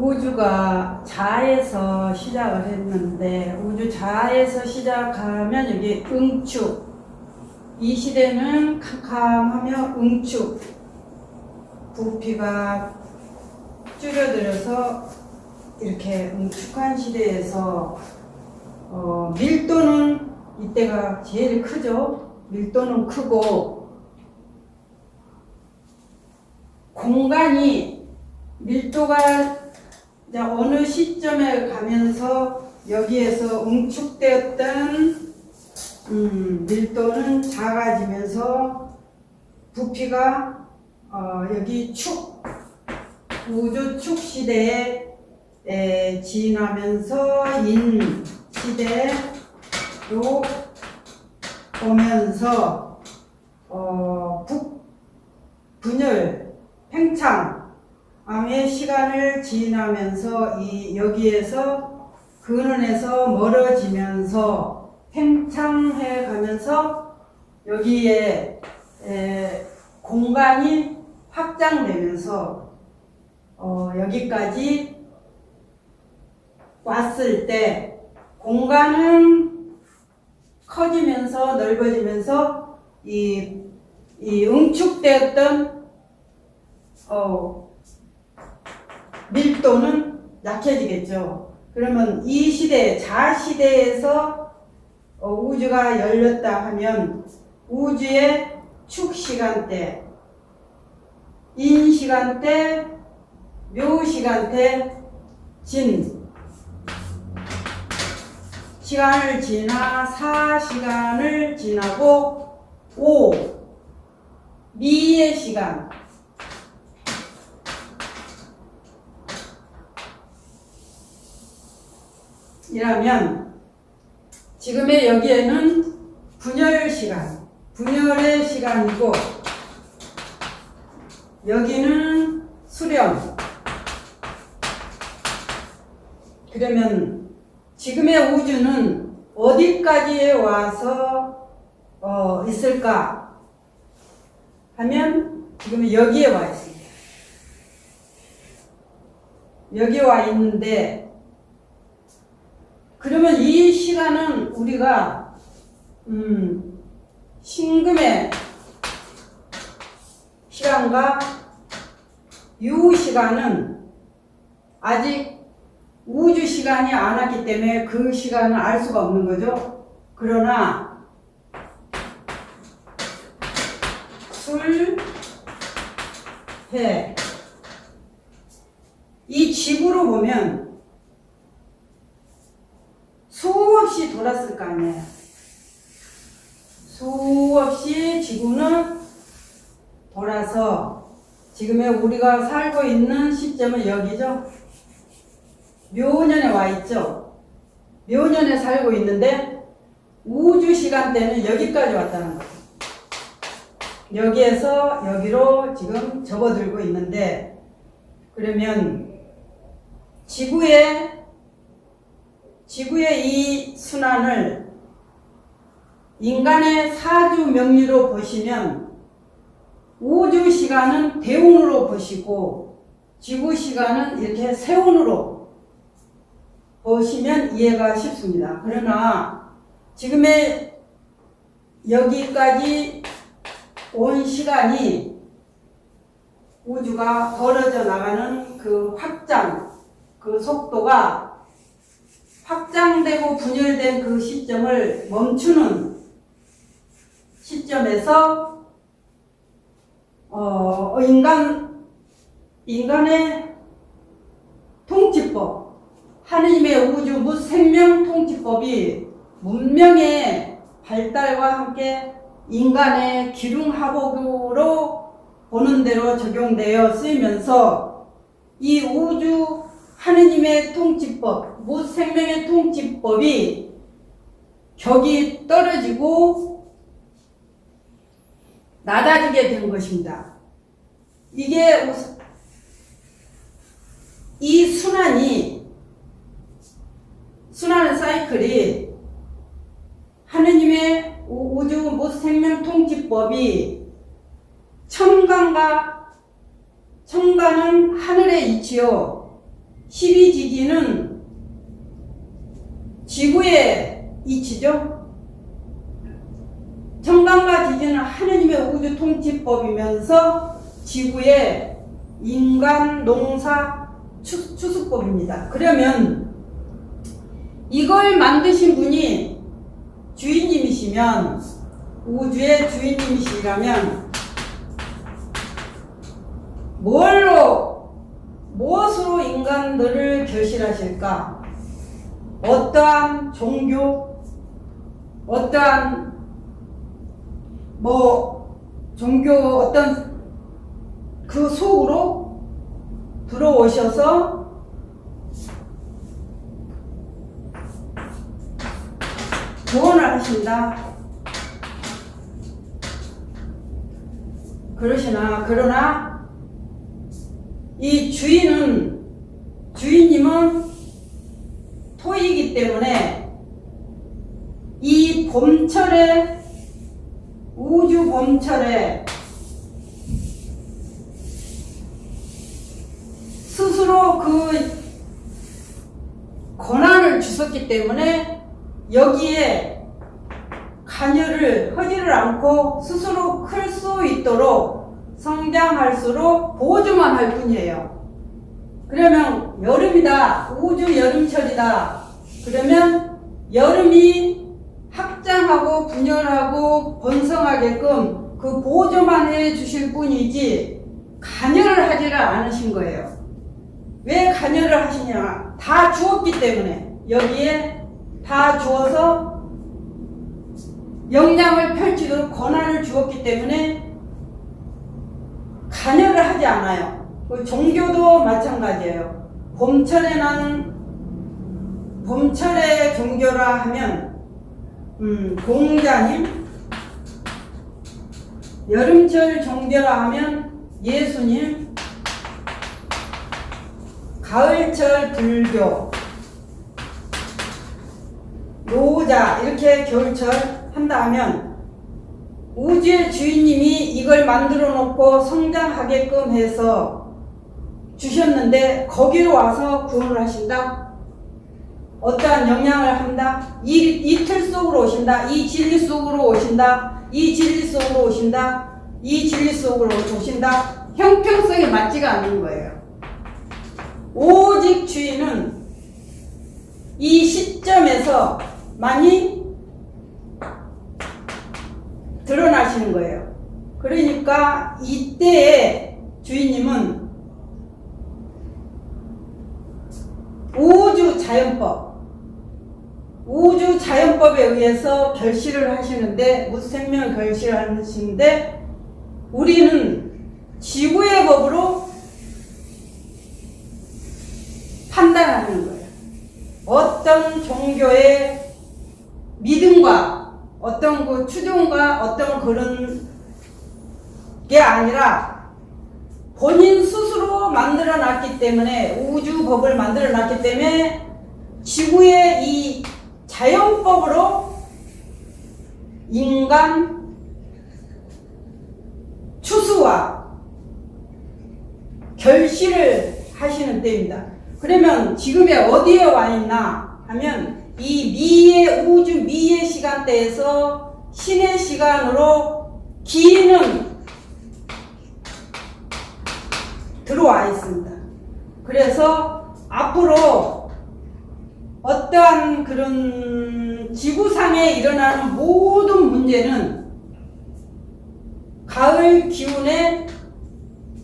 우주가 자에서 시작을 했는데 우주 자에서 시작하면 여기 응축 이 시대는 캄캄하며 응축 부피가 줄여들어서 이렇게 응축한 시대에서 어, 밀도는 이때가 제일 크죠. 밀도는 크고 공간이 밀도가 이제 어느 시점에 가면서 여기에서 응축되었던 음, 밀도는 작아지면서 부피가 어, 여기 축 우주 축 시대에 에, 지나면서 인 시대로 오면서 어, 북 분열 팽창 암의 시간을 지나면서 이 여기에서 근원에서 멀어지면서 팽창해 가면서 여기에 에, 공간이 확장되면서 어, 여기까지 왔을 때 공간은 커지면서 넓어지면서 이, 이 응축되었던 어, 밀도는 약해지겠죠. 그러면 이 시대, 자 시대에서 어, 우주가 열렸다 하면 우주의 축 시간대, 인 시간대, 묘 시간대, 진. 시간을 지나 사 시간을 지나고 오. 미의 시간 이라면 지금의 여기에는 분열 시간, 분열의 시간이고 여기는 수렴. 그러면 지금의 우주는 어디까지에 와서 어, 있을까 하면 지금 여기에 와 있습니다. 여기 와 있는데 그러면 이 시간은 우리가 음, 신금의 시간과 유 시간은 아직 우주 시간이 안 왔기 때문에 그 시간을 알 수가 없는 거죠. 그러나 술, 해, 이 지구로 보면 수없이 돌았을 거 아니에요. 수없이 지구는 돌아서 지금의 우리가 살고 있는 시점은 여기죠. 묘년에 와 있죠. 묘년에 살고 있는데 우주 시간대는 여기까지 왔다는 거예요. 여기에서 여기로 지금 접어들고 있는데 그러면 지구의 지구의 이 순환을 인간의 사주 명리로 보시면 우주 시간은 대운으로 보시고 지구 시간은 이렇게 세운으로 보시면 이해가 쉽습니다. 그러나 지금의 여기까지 온 시간이 우주가 벌어져 나가는 그 확장, 그 속도가 확장되고 분열된 그 시점을 멈추는 시점에서 어, 인간 인간의 통치법, 하느님의 우주 무생명 통치법이 문명의 발달과 함께 인간의 기륭하복으로 보는 대로 적용되어 쓰이면서 이 우주 하느님의 통치법, 무생명의 통치법이 격이 떨어지고 낮아지게 된 것입니다. 이게 이 순환이 순환의 사이클이 하느님의 우- 우주 무생명 통치법이 천간과 천간은 하늘의 이치요 12지기는 지구의 이치죠. 청강과 지지는 하느님의 우주 통치법이면서 지구의 인간 농사 추, 추수법입니다. 그러면 이걸 만드신 분이 주인님이시면 우주의 주인님이시라면 뭘로 무엇으로 인간들을 결실하실까? 어떠한 종교, 어떠한 뭐 종교 어떤 그 속으로 들어오셔서 조언을 하신다. 그러시나 그러나 이 주인은 주인님은 토이기 때문에 이 봄철에 우주 봄철에 스스로 그 권한을 주셨기 때문에 여기에 관여를 하지를 않고 스스로 클 수 있도록 성장할수록 보조만 할 뿐이에요. 그러면 여름이다. 우주 여름철이다. 그러면 여름이 확장하고 분열하고 번성하게끔 그 보조만 해 주실 뿐이지 관여를 하지를 않으신 거예요. 왜 관여를 하시냐? 다 주었기 때문에 여기에 다 주어서 역량을 펼치도록 권한을 주었기 때문에 관여를 하지 않아요. 그 종교도 마찬가지예요. 봄철에 난 봄철에 종교라 하면 음, 공자님 여름철 종교라 하면 예수님 가을철 불교 노자 이렇게 겨울철 한다 하면 우주의 주인님이 이걸 만들어 놓고 성장하게끔 해서 주셨는데 거기로 와서 구원을 하신다? 어떠한 영향을 한다? 이, 이틀 속으로 오신다? 이 진리 속으로 오신다? 이 진리 속으로 오신다? 이 진리 속으로 오신다? 형평성에 맞지가 않는 거예요. 오직 주인은 이 시점에서 많이 드러나시는 거예요. 그러니까 이때의 주인님은 우주 자연법, 우주 자연법에 의해서 결실을 하시는데, 무생명을 결실하시는데, 우리는 지구의 법으로 판단하는 거예요. 어떤 종교의 믿음과 어떤 그 추종과 어떤 그런 게 아니라 본인 스스로 만들어 놨기 때문에 우주 법을 만들어 놨기 때문에 지구의 이 자연법으로 인간 추수와 결실을 하시는 때입니다. 그러면 지금에 어디에 와 있나 하면 이 미의 우주 미의 시간대에서 신의 시간으로 기는 들어와 있습니다. 그래서 앞으로 어떠한 그런 지구상에 일어나는 모든 문제는 가을 기운에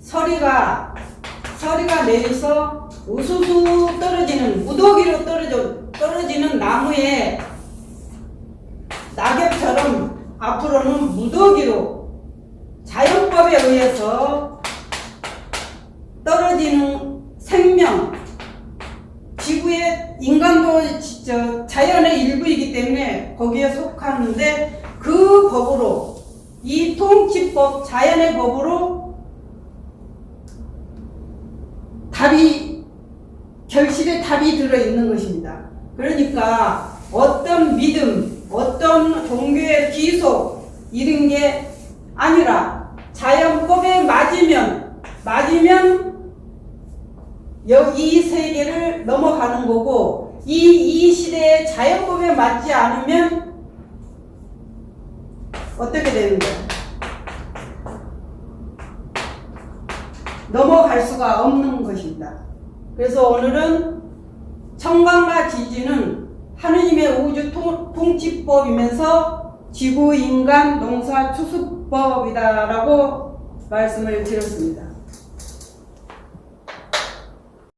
서리가 서리가 내려서 우수수 떨어지는 무더기로 떨어져 떨어지는 나무에 낙엽처럼 앞으로는 무더기로 자연법에 의해서 떨어지는 생명 지구의 인간도 진짜 자연의 일부이기 때문에 거기에 속하는데 그 법으로 이 통치법 자연의 법으로 답이 결실의 답이 들어 있는 것입니다. 그러니까 어떤 믿음, 어떤 종교의 기소 이런 게 아니라 자연법에 맞으면 맞으면 여- 이 세계를 넘어가는 거고 이, 이 시대의 자연법에 맞지 않으면 어떻게 되는 거야? 넘어갈 수가 없는 것입니다. 그래서 오늘은 청강과 지지는 하느님의 우주 통, 통치법이면서 지구 인간 농사 추수법이다라고 말씀을 드렸습니다.